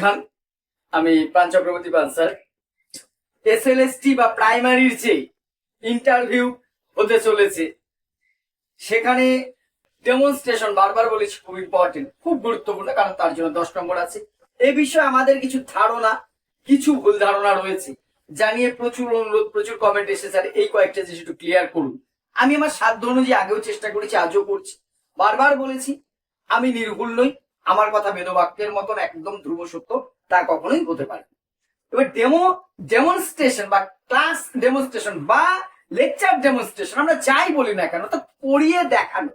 খান, আমি পান চক্রবর্তী পান, sir. S L S T বা প্রাইমারির যে ইন্টারভিউ হতে চলেছে, সেখানে ডেমনস্ট্রেশন বারবার বলেছি, খুব ইম্পর্টেন্ট খুব গুরুত্বপূর্ণ, কারণ তার জন্য দশ নম্বর আছে। এ বিষয়ে আমাদের কিছু ধারণা, কিছু ভুল ধারণা রয়েছে। জানিয়ে প্রচুর অনুরোধ, প্রচুর কমেন্ট এসে স্যার। এই কয়েকটা জিনিস একটু ক্লিয়ার করুন। আমি আমার সাধ্য অনুযায়ী আগেও চেষ্টা করেছি, আজও করছি। বারবার বলেছি, আমি নির্ভুল নই। আমার কথা বেদবাক্যের মতন একদম ধ্রুব সত্য তা কখনোই হতে পারে এবার ডেমো ডেমনস্ট্রেশন বা ক্লাস ডেমনস্ট্রেশন বা লেকচার ডেমনস্ট্রেশন আমরা যাই বলি না কেন, তা পড়িয়ে দেখানো।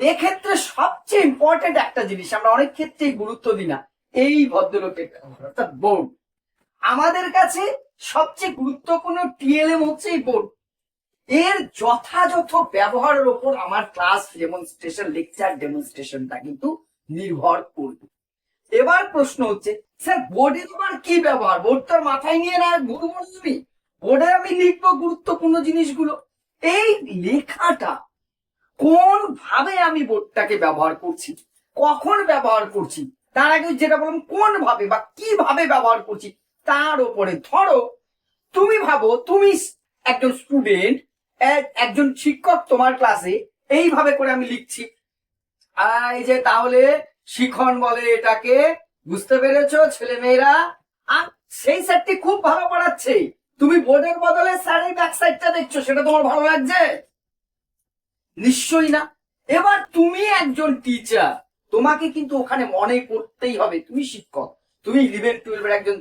এক্ষেত্রে সবচেয়ে ইম্পর্টেন্ট একটা জিনিস, আমরা অনেক ক্ষেত্রেই গুরুত্ব দিই না, এই ভদ্রলোকের অর্থাৎ বোর্ড আমাদের কাছে সবচেয়ে গুরুত্বপূর্ণ টিএলএম হচ্ছে এই বোর্ড এর যথাযথ ব্যবহারের ওপর আমার ক্লাস ডেমনস্ট্রেশন লেকচার ডেমনস্ট্রেশনটা কিন্তু নির্ভর করবে। এবার প্রশ্ন হচ্ছে, স্যার, বোর্ডে তোমার কি ব্যবহার? বোর্ড তোর মাথায় নিয়ে না না আমি বোর্ডে আমি লিখব গুরুত্বপূর্ণ জিনিসগুলো। এই লেখাটা কোন ভাবে আমি বোর্ডটাকে ব্যবহার করছি? কখন ব্যবহার করছি? তার আগে যেটা বললাম কোন ভাবে বা কীভাবে ব্যবহার করছি? তার উপরে ধরো, তুমি ভাবো, তুমি একজন স্টুডেন্ট একজন শিক্ষক তোমার ক্লাসে এইভাবে করে আমি লিখছি। এই যে তাহলে শিখন বলে এটাকে, বুঝতে পেরেছ ছেলে মেয়েরা সেই স্যারটি খুব ভালো পড়াচ্ছে। তুমি বোর্ডের বদলে স্যারের ব্যাক সাইডটা দেখছ, সেটা তোমার ভালো লাগছে? নিশ্চয়ই না। এবার তুমি একজন টিচার তোমাকে কিন্তু ওখানে মনে করতেই হবে, তুমি শিক্ষক। তুমি ইলেভেন টুয়েলভের একজন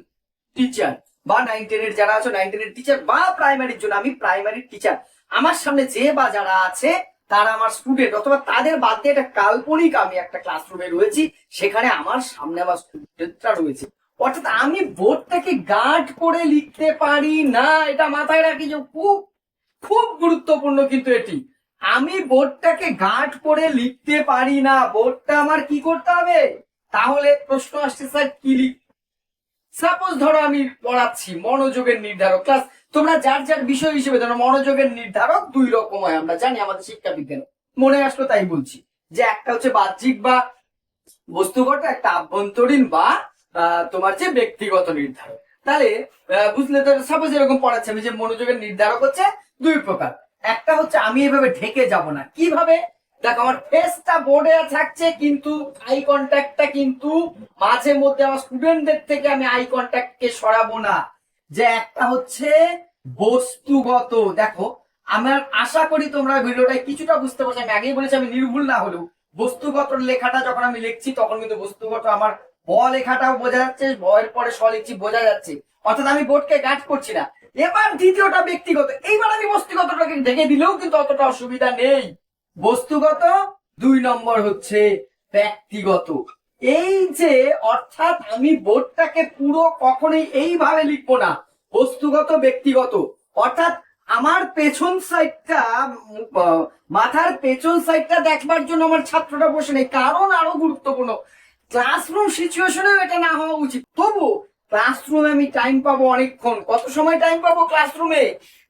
টিচার বা নাইন টেনের যারা আছো নাইন টেনের টিচার বা প্রাইমারির জন্য আমি প্রাইমারির টিচার আমার সামনে যে বা যারা আছে তারা আমার স্টুডেন্ট অথবা তাদের বাদ দিয়ে একটা কাল্পনিক আমি একটা ক্লাসরুমে রয়েছি, সেখানে আমার সামনে আমার স্টুডেন্টরা রয়েছে। অর্থাৎ আমি বোর্ডটাকে গার্ড করে লিখতে পারি না, এটা মাথায় রাখি যে খুব খুব গুরুত্বপূর্ণ কিন্তু এটি। আমি বোর্ডটাকে গার্ড করে লিখতে পারি না, বোর্ডটা আমার কি করতে হবে? তাহলে প্রশ্ন আসছে, স্যার, কি লিখ সাপোজ ধরো আমি পড়াচ্ছি, মনোযোগের নির্ধারক ক্লাস তোমরা যার যার বিষয় হিসেবে ধরো মনোযোগের নির্ধারক দুই রকম হয় আমরা জানি আমাদের শিক্ষা বিজ্ঞানে মনে আসলো তাই বলছি যে একটা হচ্ছে বাহ্যিক বা বস্তুগত, একটা আভ্যন্তরীণ বা তোমার যে ব্যক্তিগত নির্ধারক। তাহলে বুঝলে তো সাপোজ এরকম পড়াচ্ছে আমি যে মনোযোগের নির্ধারক হচ্ছে দুই প্রকার। একটা হচ্ছে আমি এভাবে ঢেকে যাব না। কীভাবে? দেখো আমার ফেসটা বোর্ডে থাকছে কিন্তু আই কন্ট্যাক্টটা কিন্তু মাঝে মধ্যে আমার স্টুডেন্টদের থেকে আমি আই কন্ট্যাক্টকে সরাবো না। যে একটা হচ্ছে বস্তুগত। দেখো, আমার আশা করি তোমরা ভিডিওটা কিছুটা বুঝতে পারছ। আমি আগেই বলেছি, আমি নির্ভুল না হলেও। বস্তুগত লেখাটা যখন আমি লিখছি, তখন কিন্তু বস্তুগত আমার ব লেখাটাও বোঝা যাচ্ছে বয়ের পরে স লিখছি, বোঝা যাচ্ছে। অর্থাৎ আমি বোর্ডকে গার্ড করছি না। এবার দ্বিতীয়টা ব্যক্তিগত। এইবার আমি বস্তুগতটাকে ঢেকে দিলেও কিন্তু অতটা অসুবিধা নেই। বস্তুগত দুই নম্বর হচ্ছে ব্যক্তিগত। এই যে, অর্থাৎ আমি বোর্ডটাকে পুরো কখনোই এইভাবে লিখব না, বস্তুগত, ব্যক্তিগত। অর্থাৎ আমার পেছন সাইডটা মাথার পেছন সাইডটা দেখবার জন্য আমার ছাত্রটা বসে নেই, কারণ আরও গুরুত্বপূর্ণ। ক্লাসরুম সিচুয়েশনেও এটা না হওয়া উচিত। তবু ক্লাসরুমে আমি টাইম পাবো অনেকক্ষণ। কত সময় টাইম পাবো ক্লাসরুমে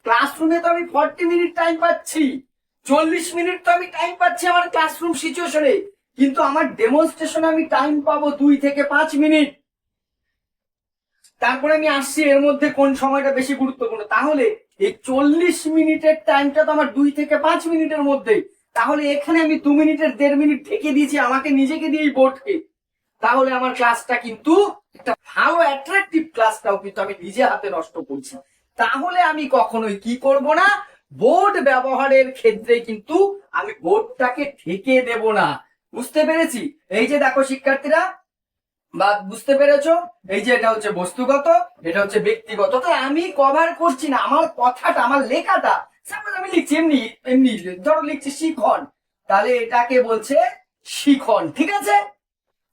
ক্লাসরুমে তো আমি ফর্টি মিনিট টাইম পাচ্ছি। চল্লিশ মিনিট তো আমি টাইম পাচ্ছি আমার ক্লাসরুম সিচুয়েশনে কিন্তু আমার ডেমনস্ট্রেশনে আমি টাইম পাবো দুই থেকে পাঁচ মিনিট। তারপরে আমি আসছি এর মধ্যে কোন সময়টা বেশি গুরুত্বপূর্ণ। তাহলে এই চল্লিশ মিনিটের টাইমটা তো আমার দুই থেকে পাঁচ মিনিটের মধ্যে। তাহলে এখানে আমি দু মিনিটের, দেড় মিনিট ঢেকে দিয়েছি, আমাকে নিজেকে দিয়ে বোর্ডকে তাহলে আমার ক্লাসটা কিন্তু একটা ভালো অ্যাট্রাকটিভ ক্লাসটাও কিন্তু আমি নিজে হাতে নষ্ট করছি। তাহলে আমি কখনোই কি করব না? বোর্ড ব্যবহারের ক্ষেত্রে কিন্তু আমি বোর্ডটাকে ঢেকে দেব না। বুঝতে পেরেছি। এই যে দেখো শিক্ষার্থীরা, বা বুঝতে পেরেছ? এই যে এটা হচ্ছে বস্তুগত, এটা হচ্ছে ব্যক্তিগত। তো আমি কভার করছি না, আমার কথাটা, আমার লেখাটা। সাপোজ আমি লিখছি, এমনি এমনি, ধরো লিখছি শিখন। তাহলে এটাকে বলছে শিখন, ঠিক আছে?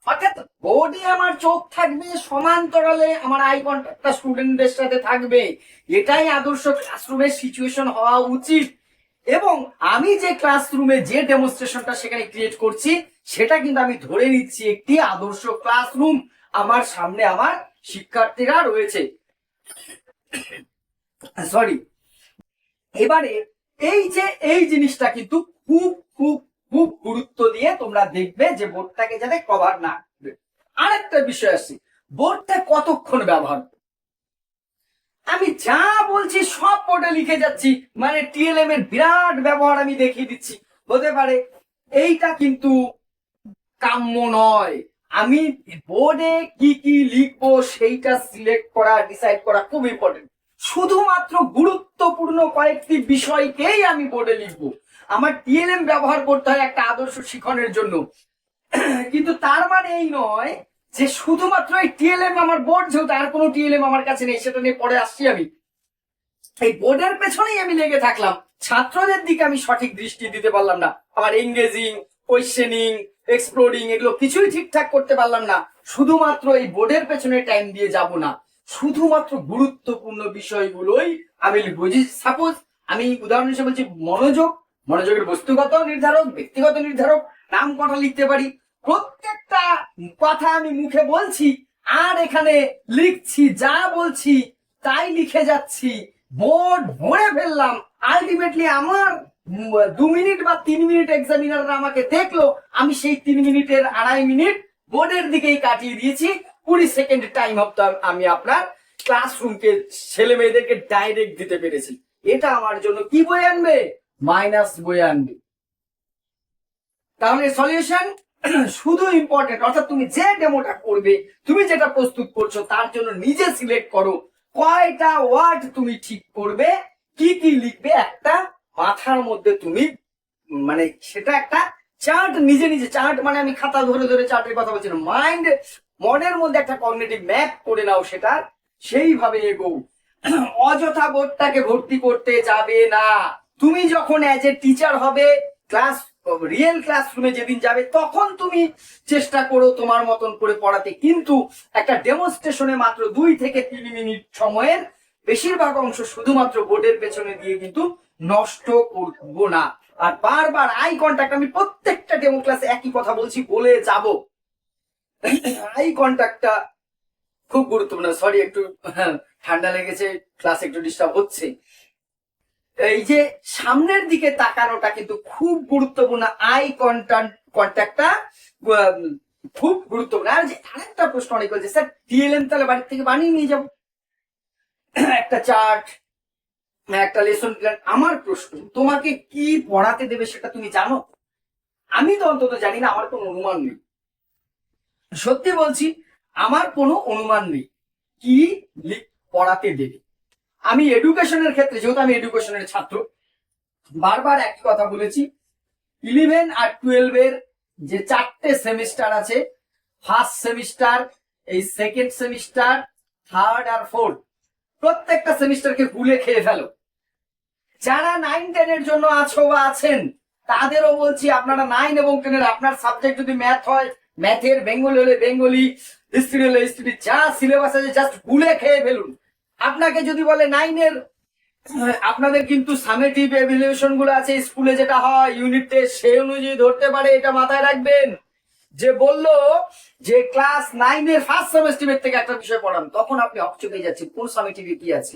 অর্থাৎ বোর্ডে আমার চোখ থাকবে, সমান্তরালে আমার আই কন্ট্যাক্টটা স্টুডেন্টদের সাথে থাকবে। এটাই আদর্শ ক্লাসরুমের সিচুয়েশন হওয়া উচিত। এবং আমি যে ক্লাসরুমে যে ডেমনস্ট্রেশনটা সেখানে ক্রিয়েট করছি সেটা কিন্তু আমি ধরে নিচ্ছি একটি আদর্শ ক্লাসরুম আমার সামনে আমার শিক্ষার্থীরা রয়েছে। সরি এবারে এই যে, এই জিনিসটা কিন্তু খুব খুব খুব গুরুত্ব দিয়ে তোমরা দেখবে যে বোর্ডটাকে যাতে কভার না। আরেকটা বিষয় আছে বোর্ডটা কতক্ষণ ব্যবহার আমি যা বলছি সব বোর্ডে লিখে যাচ্ছি মানে টিএলএম এর বিরাট ব্যবহার আমি দেখিয়ে দিচ্ছি। হতে পারে, এইটা কিন্তু কাম্য নয়। আমি বোর্ডে কি কি লিখব সেইটা সিলেক্ট করা ডিসাইড করা খুব ইম্পর্টেন্ট শুধুমাত্র গুরুত্বপূর্ণ কয়েকটি বিষয়কেই আমি বোর্ডে লিখব। আমার টিএলএম ব্যবহার করতে হয় একটা আদর্শ শিখনের জন্য। কিন্তু তার মানে এই নয় যে শুধুমাত্র এই টিএলএম আমার বোর্ড যেহেতু আর কোনো টিএলএম আমার কাছে নেই, সেটা নিয়ে পরে আসছি আমি। এই বোর্ডের পেছনেই আমি লেগে থাকলাম। ছাত্রদের দিকে আমি সঠিক দৃষ্টি দিতে পারলাম না। আমার এঙ্গেজিং কোয়েশ্চেনিং এক্সপ্লোরিং এগুলো কিছুই ঠিকঠাক করতে পারলাম না। শুধুমাত্র এই বোর্ডের পেছনে টাইম দিয়ে যাব না। শুধুমাত্র গুরুত্বপূর্ণ বিষয়গুলোই আমি বুঝি। সাপোজ আমি উদাহরণ হিসেবে বলছি, মনোযোগ। মনোযোগের বস্তুগত নির্ধারক, ব্যক্তিগত নির্ধারক, নাম কথা লিখতে পারি? প্রত্যেকটা কথা আমি মুখে বলছি, আর এখানে লিখছি, যা বলছি, তাই লিখে যাচ্ছি। বোর্ড ভরে ফেললাম। আলটিমেটলি আমার দু মিনিট বা তিন মিনিট এক্সামিনাররা আমাকে দেখল, আমি সেই তিন মিনিটের আড়াই মিনিট বোর্ডের দিকেই কাটিয়ে দিয়েছি। কুড়ি সেকেন্ড টাইম অফ আমি আপনার ক্লাসরুমকে ছেলে মেয়েদেরকে ডাইরেক্ট দিতে পেরেছি। এটা আমার জন্য কি বই আনবে? মাইনাস বই আনবে। তাহলে সলিউশন শুধু ইম্পর্টেন্ট অর্থাৎ তুমি যে ডেমোটা করবে, তুমি যেটা প্রস্তুত করছ, তার জন্য নিজে সিলেক্ট করো। কয়টা ওয়ার্ড তুমি ঠিক করবে, কি কি লিখবে, একটা মাথার মধ্যে তুমি মানে সেটা একটা চার্ট নিজে নিজে চার্ট মানে আমি খাতা ধরে ধরে চার্টের কথা বলছি না। মাইন্ড মনের মধ্যে একটা কগনিটিভ ম্যাপ করে নাও সেটা, সেইভাবে এগো অযথা বোর্ডটাকে ভর্তি করতে যাবে না। তুমি যখন অ্যাজ এ টিচার হবে ক্লাস রিয়েল ক্লাসরুমে যেদিন যাবে, তখন তুমি চেষ্টা করো তোমার মতন করে পড়াতে। কিন্তু একটা ডেমনস্ট্রেশনে মাত্র দুই থেকে তিন মিনিট সময়ের বেশিরভাগ অংশ শুধুমাত্র বোর্ডের পেছনে দিয়ে কিন্তু নষ্ট করব না। আর বারবার আই কন্ট্যাক্ট আমি প্রত্যেকটা ডেমো ক্লাসে একই কথা বলছি বলে যাব। আই কন্ট্যাক্টটা খুব গুরুত্বপূর্ণ। সরি একটু হ্যাঁ, ঠান্ডা লেগেছে ক্লাস একটু ডিস্টার্ব হচ্ছে। এই যে সামনের দিকে তাকানোটা কিন্তু খুব গুরুত্বপূর্ণ। আই কন্ট্যাক্ট কন্ট্যাক্টটা খুব গুরুত্বপূর্ণ। আর যে আরেকটা প্রশ্ন অনেক হয়েছে স্যার টিএলএম তাহলে বাড়ির থেকে বানিয়ে নিয়ে যাব? একটা চার্ট একটা লেসন প্ল্যান আমার প্রশ্ন, তোমাকে কি পড়াতে দেবে সেটা তুমি জানো? আমি তো অন্তত জানি না, আমার কোনো অনুমান নেই। সত্যি বলছি, আমার কোনো অনুমান নেই কি পড়াতে দেবে। আমি এডুকেশনের ক্ষেত্রে, যেহেতু আমি এডুকেশনের ছাত্র, বারবার একই কথা বলেছি ইলেভেন আর টুয়েলভ এর যে চারটে সেমিস্টার আছে ফার্স্ট সেমিস্টার এই সেকেন্ড সেমিস্টার থার্ড আর ফোর্থ প্রত্যেকটা সেমিস্টারকে গুলে খেয়ে ফেলো। যারা নাইন টেনের জন্য আছো বা আছেন, তাদেরও বলছি আপনারা নাইন এবং টেনের আপনার সাবজেক্ট যদি ম্যাথ হয় ম্যাথের বেঙ্গলি হলে বেঙ্গলি হিস্ট্রি হলে হিস্ট্রি যা সিলেবাস আছে জাস্ট গুলে খেয়ে ফেলুন। আপনাকে যদি বলে নাইনের আপনাদের কিন্তু সামেটিভ এভিলিউশনগুলো আছে স্কুলে যেটা হয় ইউনিট টেস্ট সেই অনুযায়ী ধরতে পারে, এটা মাথায় রাখবেন। যে বলল যে ক্লাস নাইনের ফার্স্ট সেমেস্টারের থেকে একটা বিষয় পড়ান, তখন আপনি অপচকে যাচ্ছেন, কোন সামেটিভে কি আছে?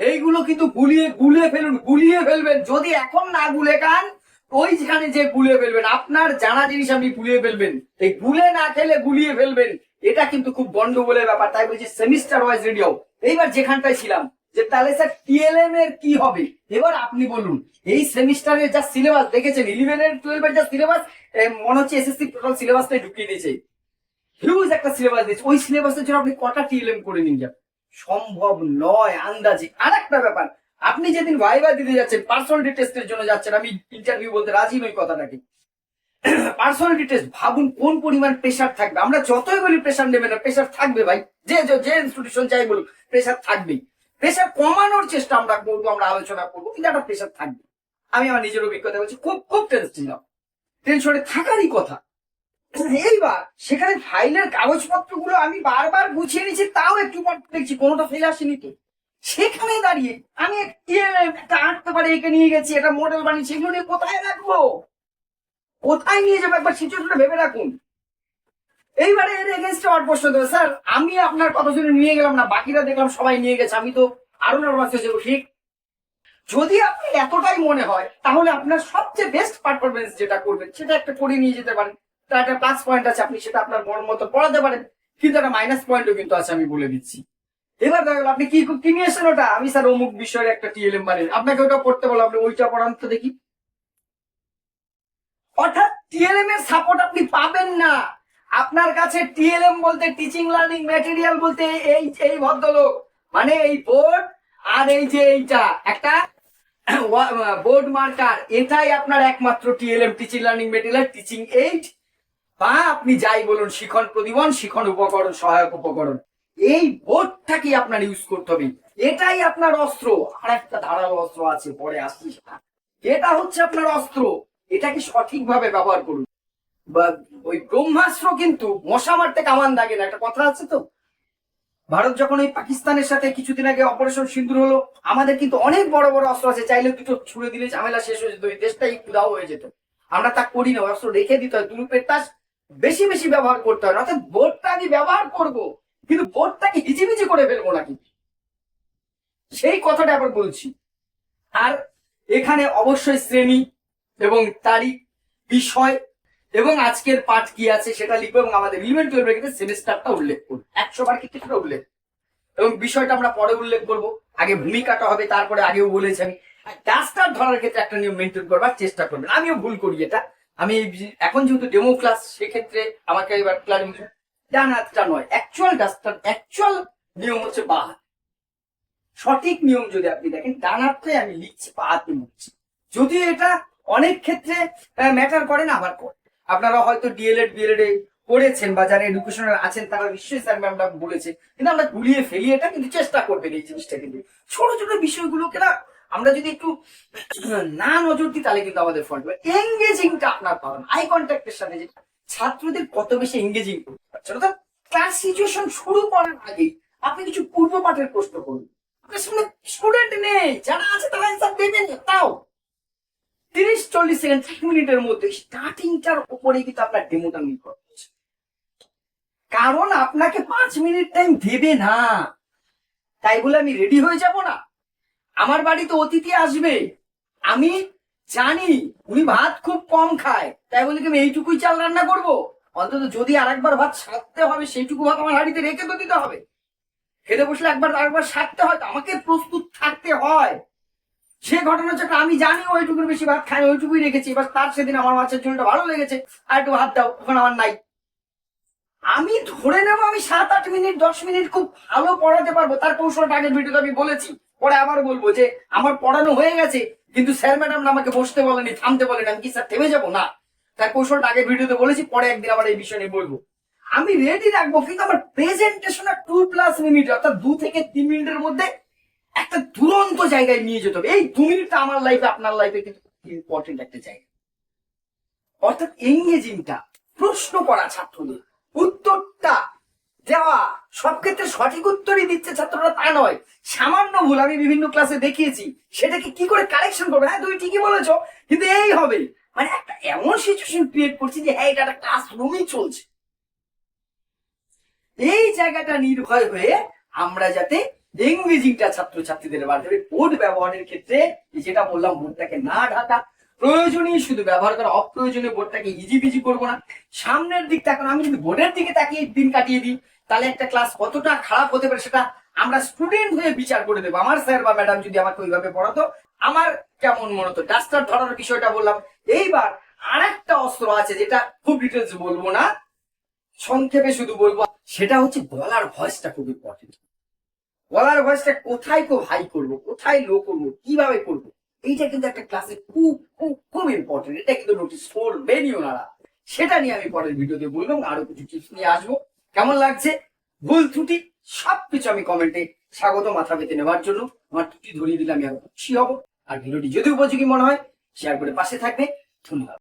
এইগুলো কিন্তু গুলিয়ে গুলিয়ে ফেলুন, গুলিয়ে ফেলবেন। যদি এখন না গুলে কান ওই যেখানে যে গুলিয়ে ফেলবেন, আপনার জানা জিনিস আপনি গুলিয়ে ফেলবেন। এই গুলে না খেলে গুলিয়ে ফেলবেন, এটা কিন্তু খুব গন্ডগোলের ব্যাপার। তাই বলছি সেমিস্টার ওয়াইজ রেডিও এইবার যেখানটায় ছিলাম যে তাহলে স্যার টিএলএম এর কি হবে? এবার আপনি বলুন, এই সেমিস্টারের যা সিলেবাস দেখেছেন ইলেভেন এর টুয়েলভ এর যা সিলেবাস মনে হচ্ছে এসএসসি টোটাল সিলেবাসটাই ঢুকিয়ে দিয়েছে। হিউজ একটা সিলেবাস দিয়েছে। ওই সিলেবাসের জন্য আপনি কটা টিএলএম করে নিয়ে যাবেন সম্ভব নয়, আন্দাজে। আর একটা ব্যাপার, আপনি যেদিন ভাইবা দিতে যাচ্ছেন পার্সোনালিটি টেস্টের জন্য যাচ্ছেন, আমি ইন্টারভিউ বলতে রাজি নই কথাটাকে। পার্সোনালিটি টেস্ট ভাবুন কোন পরিমাণ প্রেশার থাকবে। আমরা যতই বলি প্রেশার নেবে না প্রেশার থাকবে ভাই। যে, যে- ইনস্টিটিউশন চাই বলুক প্রেশার থাকবেই। প্রেশার কমানোর চেষ্টা আমরা করব, আমরা আলোচনা করব, কিন্তু একটা প্রেশার থাকবে। আমি আমার নিজের অভিজ্ঞতা বলছি, খুব খুব টেনশন ছিলাম টেনশনে থাকারই কথা। এইবার সেখানে ফাইলের কাগজপত্রগুলো আমি বারবার গুছিয়ে নিয়েছি, তাও একটু দেখছি কোনোটা ফেল আসেনি তো। সেখানে দাঁড়িয়ে আমি এক- একটা আঁকতে পারি, একে নিয়ে গেছি এটা মডেল বানিয়েছি, এগুলো নিয়ে কোথায় রাখব? কোথায় নিয়ে যাব? একবার সিচুয়েশনটা ভেবে রাখুন। এইবারে এর এগেনস্টে আমার প্রশ্ন দেবে, স্যার। আমি আপনার কথা শুনে নিয়ে গেলাম না, বাকিরা দেখলাম সবাই নিয়ে গেছে, আমি তো আরও নার্ভাস হয়ে যাব, ঠিক? যদি আপনি এতটাই মনে হয়, তাহলে আপনার সবচেয়ে বেস্ট পারফরমেন্স যেটা করবেন, সেটা একটা করে নিয়ে যেতে পারেন। তার একটা প্লাস পয়েন্ট আছে আপনি, সেটা আপনার মন মতো পড়াতে পারেন, কিন্তু একটা মাইনাস পয়েন্টও কিন্তু আছে, আমি বলে দিচ্ছি। এবার দেখা আপনি কি কি নিয়ে এসেছেন ওটা? আমি, স্যার, অমুক বিষয়ের একটা টিএলএম বানিয়ে আপনাকে ওটা পড়তে বলো আপনি ওইটা পড়ান তো দেখি। অর্থাৎ টিএলএম এর সাপোর্ট আপনি পাবেন না। আপনার কাছে টিএলএম বলতে টিচিং লার্নিং ম্যাটেরিয়াল বলতে এই এই ভদ্রলোক। মানে এই বোর্ড আর এই যে এইটা, একটা বোর্ড মার্কার এটাই আপনার একমাত্র TLM teaching learning material teaching aid বা আপনি যাই বলুন, শিখন প্রতিবন, শিখন উপকরণ, সহায়ক উপকরণ। এই বোর্ডটাকে আপনার ইউজ করতে হবে? এটাই আপনার অস্ত্র। আর একটা ধারালো অস্ত্র আছে, পরে আসছি। এটা হচ্ছে আপনার অস্ত্র। এটাকে সঠিকভাবে ব্যবহার করুন? ওই ব্রহ্মাস্ত্র কিন্তু মশা মারতে কামান দাগে না। একটা কথা আছে তো? ভারত যখন ওই পাকিস্তানের সাথে কিছুদিন আগে অপারেশন সিন্দুর হলো, আমাদের কিন্তু অনেক বড় বড় অস্ত্র আছে। চাইলে দুটো ছুড়ে দিলে ঝামেলা শেষ হয়ে যেত ওই দেশটাই উদাও হয়ে যেত। আমরা তা করি না অস্ত্র রেখে দিতে হয়। দুরূপের তাস বেশি বেশি ব্যবহার করতে হয়। না অর্থাৎ বোর্ডটা আমি ব্যবহার করব, কিন্তু বোর্ডটাকে হিজিবিজি করে ফেলব নাকি? সেই কথাটা আবার বলছি। আর এখানে অবশ্যই শ্রেণি এবং তারিখ, বিষয় এবং আজকের পাঠ কি আছে সেটা লিখব এবং আমাদের ইলেভেন টুয়েলভের ক্ষেত্রে সেমিস্টারটা উল্লেখ করব। একশো বার কি কিছুটা উল্লেখ। এবং বিষয়টা আমরা পরে উল্লেখ করব। আগে ভূমিকাটা হবে, তারপরে আগেও বলেছি আমি। ডাস্টার ধরার ক্ষেত্রে একটা নিয়ম মেনটেন করবার চেষ্টা করবেন। আমিও ভুল করি এটা। আমি এখন যেহেতু ডেমো ক্লাস সেক্ষেত্রে আমাকে এবার ক্লাস ডান হাতটা নয়। অ্যাকচুয়াল ডাস্টার অ্যাকচুয়াল নিয়ম হচ্ছে বা হাত সঠিক নিয়ম যদি আপনি দেখেন ডান আমি লিখছি বা হাতে লিখছি যদিও এটা অনেক ক্ষেত্রে ম্যাটার করে না, আবার করে। আপনারা হয়তো ডিএলএড বিএলএড এ করেছেন বা যারা এডুকেশনাল আছেন, তারা নিশ্চয়ই স্যার ম্যামরা বলেছে। কিন্তু আমরা গুলিয়ে ফেলি এটা কিন্তু চেষ্টা করবেন এই জিনিসটা কিন্তু। ছোট ছোট বিষয়গুলোকে না আমরা যদি একটু না নজর দিই, তাহলে কিন্তু আমাদের হবে এঙ্গেজিংটা আপনার পাবেন। আই কন্ট্যাক্টের সাথে যে ছাত্রদের কত বেশি এঙ্গেজিং করতে পারছেন অর্থাৎ ক্লাস সিচুয়েশন শুরু করার আগেই আপনি কিছু পূর্ব পাঠের প্রশ্ন করুন। আপনার সামনে স্টুডেন্ট নেই, যারা আছে তারা অ্যান্সার দেবেন তাও। তিরিশ, চল্লিশ সেকেন্ড এক মিনিটের মধ্যে স্টার্টিংটার উপরে কিন্তু আপনার ডেমোটা নির্ভর করছে। কারণ আপনাকে পাঁচ মিনিট টাইম দেবে না। তাই বলে আমি রেডি হয়ে যাব না। আমার বাড়িতে অতিথি আসবে। আমি জানি উনি ভাত খুব কম খায়। তাই বলে কি আমি এইটুকুই চাল রান্না করব? অন্তত যদি আরেকবার ভাত সারতে হবে, সেইটুকু ভাত আমার হাড়িতে রেখে তো দিতে হবে। খেতে বসলে একবার, আরেকবার সারতে হয় তো আমাকে প্রস্তুত থাকতে হয়। সে ঘটনা হচ্ছে আমি জানি ওইটুকুর বেশি ভাত খাই ওইটুকুই রেখেছি। এবার তার সেদিন আমার মাছের ঝোলটা ভালো লেগেছে, আর একটু ভাত দাও, ওখানে আমার নাই। আমি ধরে নেব, আমি সাত আট মিনিট, দশ মিনিট খুব ভালো পড়াতে পারব। তার কৌশলটা আগের ভিডিওতে আমি বলেছি, পরে আবার বলব যে আমার পড়ানো হয়ে গেছে, কিন্তু স্যার ম্যাডাম আমাকে বসতে বলেনি, থামতে বলেনি। আমি কি স্যার থেমে যাব? না। তার কৌশলটা আগের ভিডিওতে বলেছি, পরে একদিন আবার এই বিষয় নিয়ে বলব। আমি রেডি রাখব, কিন্তু আমার প্রেজেন্টেশন টু প্লাস মিনিট অর্থাৎ দু থেকে তিন মিনিটের মধ্যে দুরন্ত জায়গায় নিয়ে যেতে হবে। এই দু মিনিটটা আমার লাইফে আপনার লাইফে কিন্তু ইম্পর্টেন্ট একটা জায়গা। অর্থাৎ এঙ্গেজিংটা প্রশ্ন করা ছাত্রদের। উত্তরটা দেওয়া সব ক্ষেত্রে সঠিক উত্তরই দিচ্ছে ছাত্ররা তা নয়। সামান্য ভুল আমি বিভিন্ন ক্লাসে দেখিয়েছি, সেটাকে কি করে কারেকশন করবে? হ্যাঁ তুমি ঠিকই বলেছ, কিন্তু এই হবে। মানে একটা এমন সিচুয়েশন ক্রিয়েট করছি যে হ্যাঁ এটা একটা ক্লাসরুমই চলছে। এই জায়গাটা নির্ভয় হয়ে আমরা যাতে এঙ্গেজিংটা ছাত্রছাত্রীদের মাধ্যমে বোর্ড ব্যবহারের ক্ষেত্রে যেটা বললাম বোর্ডটাকে না ঢাকা, প্রয়োজনীয় শুধু ব্যবহার করা, অপ্রয়োজনীয় বোর্ডটাকে ইজিবিজি করব না। সামনের দিকটা এখন আমি যদি বোর্ডের দিকে তাকিয়ে দিন কাটিয়ে দিই, তাহলে একটা ক্লাস কতটা খারাপ হতে পারে সেটা আমরা স্টুডেন্ট হয়ে বিচার করে দেবো। আমার স্যার বা ম্যাডাম যদি আমাকে ওইভাবে পড়াতো, আমার কেমন মনে হতো? ডাস্টার ধরার বিষয়টা বললাম। এইবার আর একটা অস্ত্র আছে যেটা খুব ডিটেলস বলব না, সংক্ষেপে শুধু বলব, সেটা হচ্ছে গলার ভয়েসটা খুব ইম্পর্টেন্ট গলার ভয়েসটা কোথায় খুব হাই করব, কোথায় লো করব, কীভাবে করব? এইটা কিন্তু একটা ক্লাসে খুব খুব খুব ইম্পর্টেন্ট এটা কিন্তু নোটিস করবেনই ওনারা। সেটা নিয়ে আমি পরের ভিডিওতে বলব আরও কিছু টিপস নিয়ে আসব। কেমন লাগছে? ভুল ত্রুটি, সবকিছু আমি কমেন্টে স্বাগত মাথা পেতে নেওয়ার জন্য। আমার ত্রুটি ধরিয়ে দিলে আমি আরও খুশি হব। আর ভিডিওটি যদি উপযোগী মনে হয় শেয়ার করে পাশে থাকবে। ধন্যবাদ।